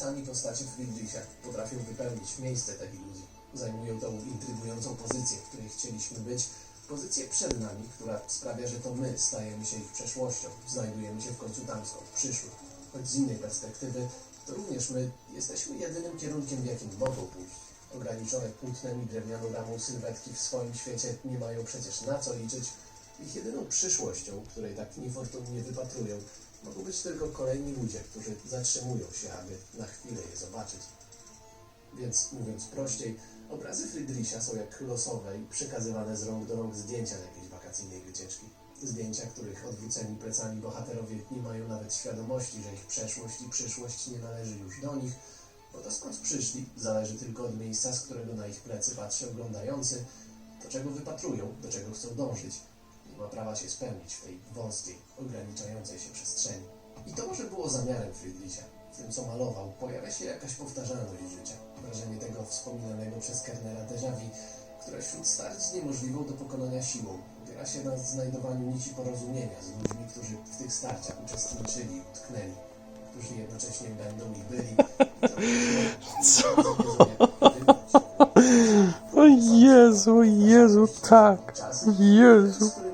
plecami postacie Friedricha potrafią wypełnić miejsce tej iluzji. Zajmują tą intrygującą pozycję, w której chcieliśmy być, pozycję przed nami, która sprawia, że to my stajemy się ich przeszłością, znajdujemy się w końcu tam, skąd przyszły. Choć z innej perspektywy, to również my jesteśmy jedynym kierunkiem, w jakim mogą pójść. Ograniczone płótnem i drewnianą ramą sylwetki w swoim świecie nie mają przecież na co liczyć. Ich jedyną przyszłością, której tak niefortunnie wypatrują, mogą być tylko kolejni ludzie, którzy zatrzymują się, aby na chwilę je zobaczyć. Więc mówiąc prościej, obrazy Friedricha są jak losowe i przekazywane z rąk do rąk zdjęcia z jakiejś wakacyjnej wycieczki. Zdjęcia, których odwróceni plecami bohaterowie nie mają nawet świadomości, że ich przeszłość i przyszłość nie należy już do nich, bo to skąd przyszli zależy tylko od miejsca, z którego na ich plecy patrzy oglądający, do czego wypatrują, do czego chcą dążyć. Ma prawa się spełnić w tej wąskiej, ograniczającej się przestrzeni. I to może było zamiarem Friedricha. W tym, co malował, pojawia się jakaś powtarzalność życia. Wrażenie tego wspominanego przez Kernera déjà vu, które wśród starć niemożliwą do pokonania siłą opiera się na znajdowaniu nici porozumienia z ludźmi, którzy w tych starciach uczestniczyli i utknęli, którzy jednocześnie będą i byli. O Jezu, o Jezu, tak. Jezu.